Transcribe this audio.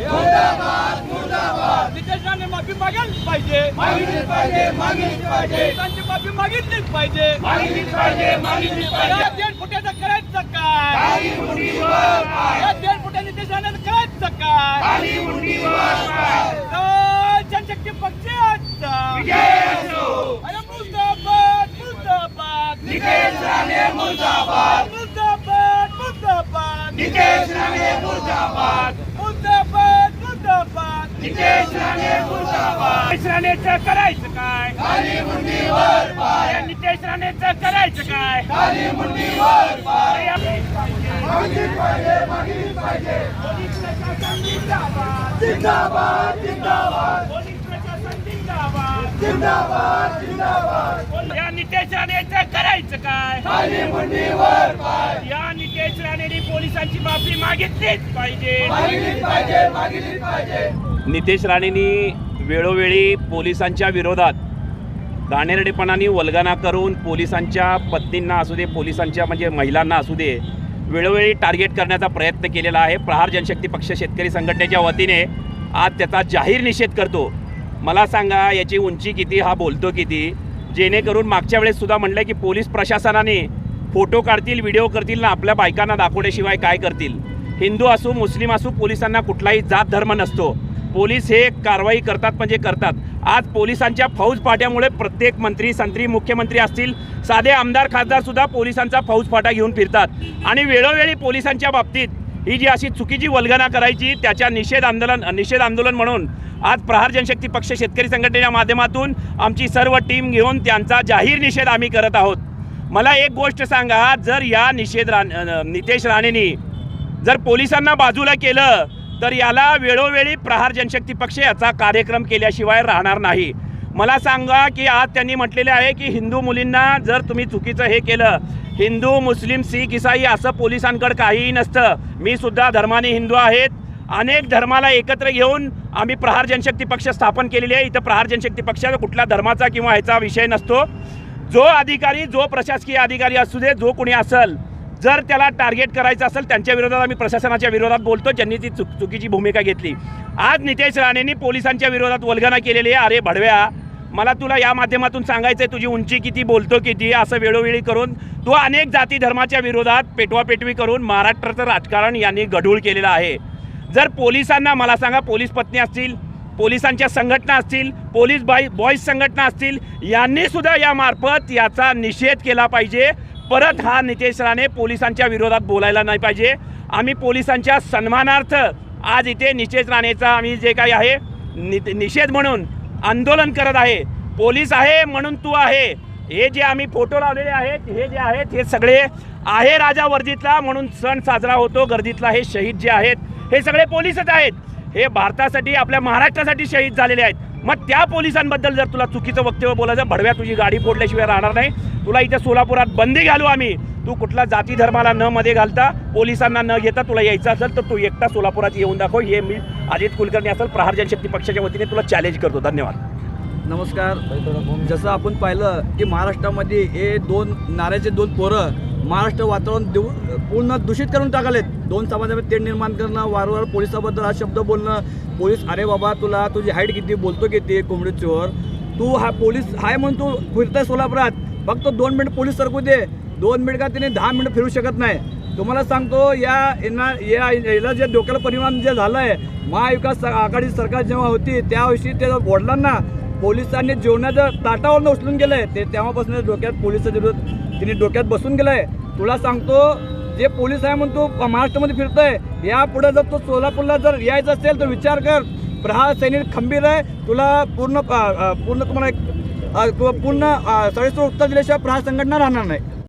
मुर्दाबाद नितेश राणे माफी पाहिजे. मागितलीच पाहिजे मागितलीच पाहिजे. माफी मागितलीच पाहिजे. मागितलीच पाहिजे मागितलीच पाहिजे. या दीड फुट्याचं करायचं काय? मुंडीवर या दीड फुट्या नितेश राणेनं करायचं काय? मुंडीवर पाय तर जनशक्ती पक्षाचा विजय असो. अरे मुर्दाबाद मुर्दाबाद. नितेश राणे मुर्दाबाद. मुर्दाबाद मुर्दाबाद. नितेश राणे मुर्दाबाद मुर्दाबाद मुर्दाबाद. नितेश राणे नितेश राणेचं करायचं काय खाली मुंडीवर पाय. नितेश राणेचं करायचं काय? खाली मुंडीवर पाय. मागितलीच पाहिजे मागितलीच पाहिजे. पोलीस प्रशासन जिंदाबाद. जिंदाबाद जिंदाबाद. पोलीस प्रशासन जिंदाबाद जिंदाबाद. नितेश राणेचं करायचं काय? खाली मुंडीवर पाय. या नितेश राणेने पोलिसांची माफी मागितलीच पाहिजे. नितेश राणेंनी वेळोवेळी पोलिसांच्या विरोधात घाणेरडेपणाने वल्गना करून पोलिसांच्या पत्नींना असू दे पोलिसांच्या म्हणजे महिलांना असू दे वेळोवेळी टार्गेट करण्याचा प्रयत्न केलेला आहे. प्रहार जनशक्ती पक्ष शेतकरी संघटनेच्या वतीने आज त्याचा जाहीर निषेध करतो. मला सांगा याची उंची किती हा बोलतो किती? जेणेकरून मागच्या वेळेस सुद्धा म्हटलं की पोलीस प्रशासनाने फोटो काढतील व्हिडिओ करतील ना आपल्या बायकांना दाखवण्याशिवाय काय करतील? हिंदू असू मुस्लिम असू पोलिसांना कुठलाही जात धर्म नसतो. पोलीस हे कारवाई करतात म्हणजे करतात. आज पोलिसांच्या फौज फाट्यामुळे प्रत्येक मंत्री संत्री मुख्यमंत्री असतील साधे आमदार खासदारसुद्धा पोलिसांचा फौज फाटा घेऊन फिरतात. आणि वेळोवेळी पोलिसांच्या बाबतीत ही जी अशी चुकीची वल्गना करायची त्याच्या निषेध आंदोलन निषेध आंदोलन म्हणून आज प्रहार जनशक्ती पक्ष शेतकरी संघटनेच्या माध्यमातून आमची सर्व टीम घेऊन त्यांचा जाहीर निषेध आम्ही करत आहोत. मला एक गोष्ट सांगा जर या निषेध रा नितेश राणेंनी जर पोलिसांना बाजूला केलं तर याला वेळोवेळी प्रहार जनशक्ती पक्ष याचा कार्यक्रम केल्याशिवाय राहणार नाही. मला सांगा की आज त्यांनी म्हटलेले आहे की हिंदू मुलींना जर तुम्ही चुकीचं हे केलं हिंदू मुस्लिम सिख इसाई असं पोलिसांकडे काहीही नसतं. मी सुद्धा धर्माने हिंदू आहेत. अनेक धर्माला एकत्र घेऊन आम्ही प्रहार जनशक्ती पक्ष स्थापन केलेली आहे. इथं प्रहार जनशक्ती पक्षाचा कुठल्या धर्माचा किंवा ह्याचा विषय नसतो. जो अधिकारी जो प्रशासकीय अधिकारी असू दे जो कोणी असेल जर त्याला टार्गेट करायचं असेल त्यांच्या विरोधात आम्ही प्रशासनाच्या विरोधात बोलतो. ज्यांनी ती चुक चुकीची भूमिका घेतली. आज नितेश राणेंनी पोलिसांच्या विरोधात वल्गना केलेली आहे. अरे भडव्या मला तुला या माध्यमातून सांगायचं आहे तुझी उंची किती बोलतो किती असं वेळोवेळी करून तू अनेक जाती धर्माच्या विरोधात पेटवापेटवी करून महाराष्ट्राचं राजकारण यांनी गढूळ केलेलं आहे. जर पोलिसांना मला सांगा पोलीस पत्नी असतील पोलिसांच्या संघटना असतील पोलीस बाई बॉईज संघटना असतील यांनी सुद्धा याचा निषेध केला पाहिजे. परत हा नितेश राणे पोलिसांच्या विरोधात बोलायला नाही पाहिजे. आम्ही पोलिसांच्या सन्मानार्थ आज इथे नितेश राणेचा आम्ही जे काही आहे नि निषेध म्हणून आंदोलन करत आहे. पोलीस आहे म्हणून तू आहे. हे जे आम्ही फोटो लावलेले आहेत हे जे आहेत हे सगळे आहे राजा वर्दीतला म्हणून सण साजरा होतो. गर्दीतला हे शहीद जे आहेत हे सगळे पोलीसच आहेत. हे भारतासाठी आपल्या महाराष्ट्रासाठी शहीद झालेले आहेत. मग त्या पोलिसांबद्दल जर तुला चुकीचं वक्तव्य बोलायचं भडव्या तुझी गाडी फोडल्याशिवाय राहणार नाही. तुला इथे सोलापुरात बंदी घालू आम्ही. तू कुठला जाती धर्माला न मध्ये घालता पोलिसांना न घेता तुला यायचं असेल तर तू एकटा सोलापुरात येऊन दाखव. हे मी अजित कुलकर्णी असेल प्रहार जनशक्ती पक्षाच्या वतीने तुला चॅलेंज करतो. धन्यवाद. नमस्कार. जसं आपण पाहिलं की महाराष्ट्रामध्ये हे दोन नाऱ्याचे दोन पोरं महाराष्ट्र वातावरण देऊ पूर्ण दूषित करून टाकलेत. दोन समाजामध्ये तेढ निर्माण करणं वारंवार पोलिसाबद्दल हा शब्द बोलणं. पोलीस अरे बाबा तुला तुझी हाईट किती? बोलतो किती? कोंबडीचीवर. तू हा पोलीस हाय म्हणून तू फिरतोय सोलापुरात. फक्त दोन मिनिट पोलीस सरकू दे. दोन मिनिट का तिने दहा मिनिट फिरू शकत नाही. तुम्हाला सांगतो या यांना या याला जे डोक्याला परिणाम जे झालं आहे महाविकास आघाडी सरकार जेव्हा होती त्याविषयी त्या वडिलांना पोलिसांनी जेवणाचं ताटावरनं उचलून गेलं आहे ते तेव्हापासून डोक्यात पोलिसाच्या विरोधात तिने डोक्यात बसून गेलं आहे तुला सांगतो जे पोलीस आहे म्हणून तू महाराष्ट्रामध्ये फिरतोय यापुढे जर तू सोलापूरला जर यायचं असेल तर विचार कर. प्रहार सैनिक खंबीर आहे. तुला पूर्ण पूर्ण तुम्हाला एक पूर्ण अ, उत्तर दिल्याशिवाय प्रहार संघटना राहणार नाही.